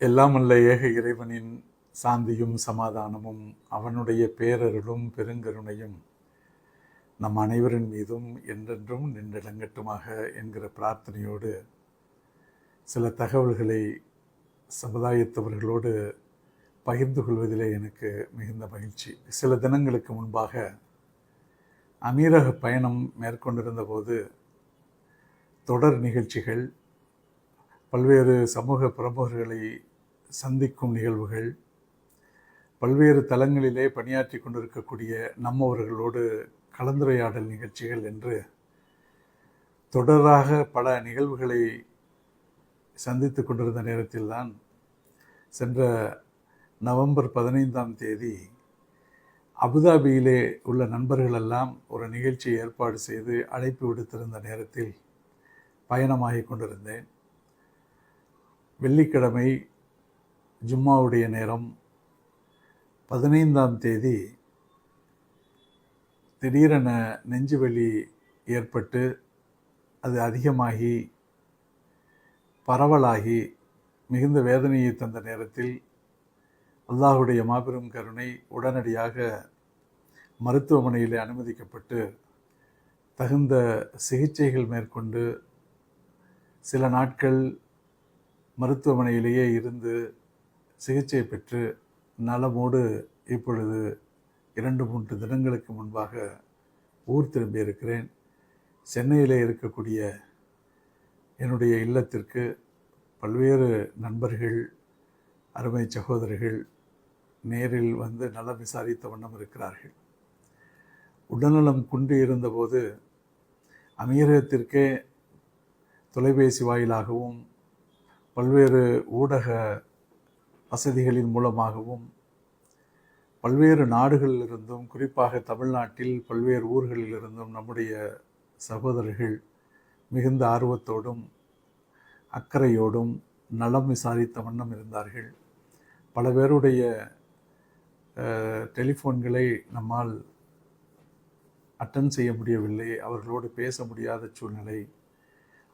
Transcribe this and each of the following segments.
எல்லாம் அல்ல ஏக இறைவனின் சாந்தியும் சமாதானமும் அவனுடைய பேரருளும் பெருங்கருணையும் நம் அனைவரின் மீதும் என்றென்றும் நின்றிடங்கட்டுமாக என்கிற பிரார்த்தனையோடு சில தகவல்களை சமுதாயத்தவர்களோடு பகிர்ந்து கொள்வதிலே எனக்கு மிகுந்த மகிழ்ச்சி. சில தினங்களுக்கு முன்பாக அமீரக பயணம் மேற்கொண்டிருந்த போது தொடர் நிகழ்ச்சிகள் பல்வேறு சமூக பிரமுகர்களை சந்திக்கும் நிகழ்வுகள் பல்வேறு தளங்களிலே பணியாற்றி கொண்டிருக்கக்கூடிய நம்மவர்களோடு கலந்துரையாடல் நிகழ்ச்சிகள் என்று தொடராக பல நிகழ்வுகளை சந்தித்து கொண்டிருந்த நேரத்தில்தான் சென்ற நவம்பர் பதினைந்தாம் தேதி அபுதாபியிலே உள்ள நண்பர்களெல்லாம் ஒரு நிகழ்ச்சியை ஏற்பாடு செய்து அழைப்பு விடுத்திருந்த நேரத்தில் பயணமாகிக் கொண்டிருந்தேன். வெள்ளிக்கிழமை ஜும்மாவுடைய நேரம் பதினைந்தாம் தேதி திடீரென நெஞ்சுவலி ஏற்பட்டு அது அதிகமாகி பரவலாகி மிகுந்த வேதனையை தந்த நேரத்தில் அல்லாஹுடைய மாபெரும் கருணை உடனடியாக மருத்துவமனையில் அனுமதிக்கப்பட்டு தகுந்த சிகிச்சைகள் மேற்கொண்டு சில நாட்கள் மருத்துவமனையிலேயே இருந்து சிகிச்சை பெற்று நலமோடு இப்பொழுது இரண்டு மூன்று தினங்களுக்கு முன்பாக ஊர் திரும்பியிருக்கிறேன். சென்னையிலே இருக்கக்கூடிய என்னுடைய இல்லத்திற்கு பல்வேறு நண்பர்கள் அருமை சகோதரர்கள் நேரில் வந்து நலம் விசாரித்த வண்ணம் இருக்கிறார்கள். உடல்நலம் குன்றி இருந்தபோது அமீரகத்திற்கே தொலைபேசி வாயிலாகவும் பல்வேறு ஊடக வசதிகளின் மூலமாகவும் பல்வேறு நாடுகளிலிருந்தும் குறிப்பாக தமிழ்நாட்டில் பல்வேறு ஊர்களிலிருந்தும் நம்முடைய சகோதரர்கள் மிகுந்த ஆர்வத்தோடும் அக்கறையோடும் நலம் விசாரித்த வண்ணம் இருந்தார்கள். பல பேருடைய டெலிஃபோன்களை நம்மால் அட்டன் செய்ய முடியவில்லை. அவர்களோடு பேச முடியாத சூழ்நிலை.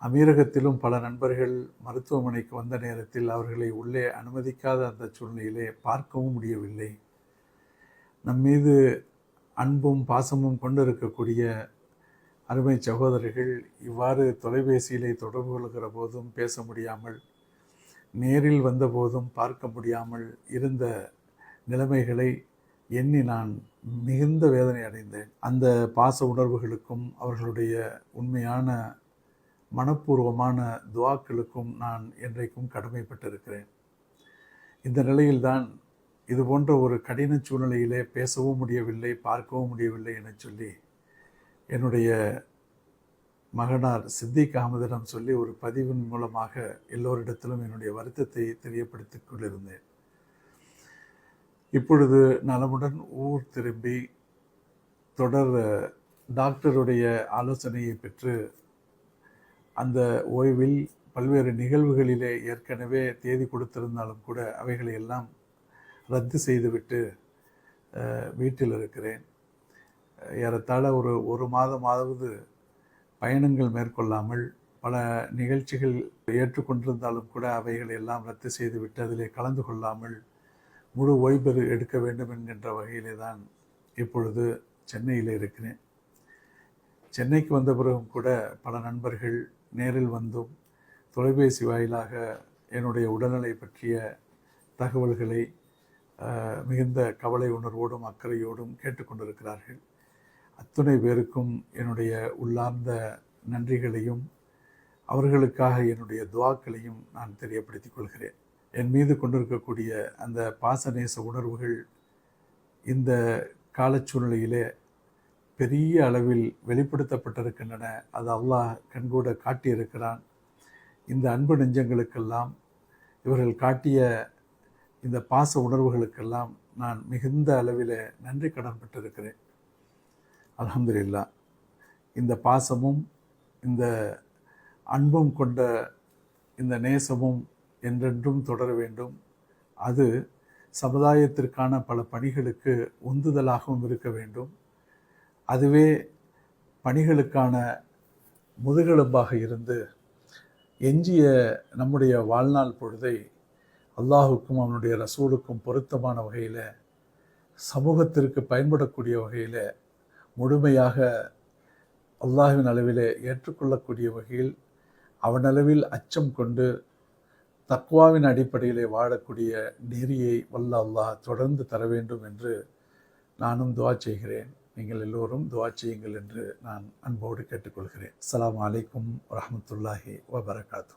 அமீரகத்திலும் பல நண்பர்கள் மருத்துவமனைக்கு வந்த நேரத்தில் அவர்களை உள்ளே அனுமதிக்காத அந்த சூழ்நிலையிலே பார்க்கவும் முடியவில்லை. நம் மீது அன்பும் பாசமும் கொண்டிருக்கக்கூடிய அருமை சகோதரர்கள் இவ்வாறு தொலைபேசியிலே தொடர்பு கொள்கிற போதும் பேச முடியாமல் நேரில் வந்தபோதும் பார்க்க முடியாமல் இருந்த நிலைமைகளை எண்ணி நான் மிகுந்த வேதனை அடைந்தேன். அந்த பாச உணர்வுகளுக்கும் அவர்களுடைய உண்மையான மனப்பூர்வமான துவாக்களுக்கும் நான் என்றைக்கும் கடமைப்பட்டிருக்கிறேன். இந்த நிலையில்தான் இது போன்ற ஒரு கடின சூழ்நிலையிலே பேசவும் முடியவில்லை பார்க்கவும் முடியவில்லை என சொல்லி என்னுடைய மகனார் சித்திக் அகமதிடம் சொல்லி ஒரு பதிவின் மூலமாக எல்லோரிடத்திலும் என்னுடைய வருத்தத்தை தெரியப்படுத்திக் கொண்டிருந்தேன். இப்பொழுது நலமுடன் ஊர் திரும்பி தொடர் டாக்டருடைய ஆலோசனையை பெற்று அந்த ஓய்வில் பல்வேறு நிகழ்வுகளிலே ஏற்கனவே தேதி கொடுத்திருந்தாலும் கூட அவைகளை எல்லாம் ரத்து செய்துவிட்டு வீட்டில் இருக்கிறேன். ஏறத்தாழ ஒரு ஒரு மாதமாவது பயணங்கள் மேற்கொள்ளாமல் பல நிகழ்ச்சிகள் ஏற்றுக்கொண்டிருந்தாலும் கூட அவைகளை எல்லாம் ரத்து செய்துவிட்டு அதிலே கலந்து கொள்ளாமல் முழு ஓய்வு எடுக்க வேண்டும் என்கின்ற வகையிலே தான் இப்பொழுது சென்னையில் இருக்கிறேன். சென்னைக்கு வந்த பிறகும் கூட பல நண்பர்கள் நேரில் வந்தும் தொலைபேசி வாயிலாக என்னுடைய உடல்நிலை பற்றிய தகவல்களை மிகுந்த கவலை உணர்வோடும் அக்கறையோடும் கேட்டுக்கொண்டிருக்கிறார்கள். அத்துணை பேருக்கும் என்னுடைய உள்ளார்ந்த நன்றிகளையும் அவர்களுக்காக என்னுடைய துவாக்களையும் நான் தெரியப்படுத்திக் கொள்கிறேன். என் மீது கொண்டிருக்கக்கூடிய அந்த பாசநேச உணர்வுகள் இந்த காலச்சூழ்நிலையிலே பெரிய அளவில் வெளிப்படுத்தப்பட்டிருக்கின்றன. அது அல்லாஹ் கண்கூட காட்டியிருக்கிறான். இந்த அன்பு நெஞ்சங்களுக்கெல்லாம் இவர்கள் காட்டிய இந்த பாச உணர்வுகளுக்கெல்லாம் நான் மிகுந்த அளவில் நன்றி கடன் பெற்றிருக்கிறேன். அலமதுல்லா இந்த பாசமும் இந்த அன்பும் கொண்ட இந்த நேசமும் என்றென்றும் தொடர வேண்டும். அது சமுதாயத்திற்கான பல பணிகளுக்கு உந்துதலாகவும் இருக்க வேண்டும். அதுவே பணிகளுக்கான முதுகெலும்பாக இருந்து எஞ்சிய நம்முடைய வாழ்நாள் பொழுதை அல்லாஹுக்கும் அவனுடைய ரசூலுக்கும் பொருத்தமான வகையில் சமூகத்திற்கு பயன்படக்கூடிய வகையில் முழுமையாக அல்லாஹ்வின் அளவிலே ஏற்றுக்கொள்ளக்கூடிய வகையில் அவனளவில் அச்சம் கொண்டு தக்வாவின் அடிப்படையிலே வாழக்கூடிய நெறியை வல்ல அல்லாஹ் தொடர்ந்து தர வேண்டும் என்று நானும் துவா செய்கிறேன். நீங்கள் எல்லோரும் துவா செய்யுங்கள் என்று நான் அன்போடு கேட்டுக்கொள்கிறேன். அஸ்ஸலாமு அலைக்கும் வரமத்துல்லாஹி வபரகாத்தூ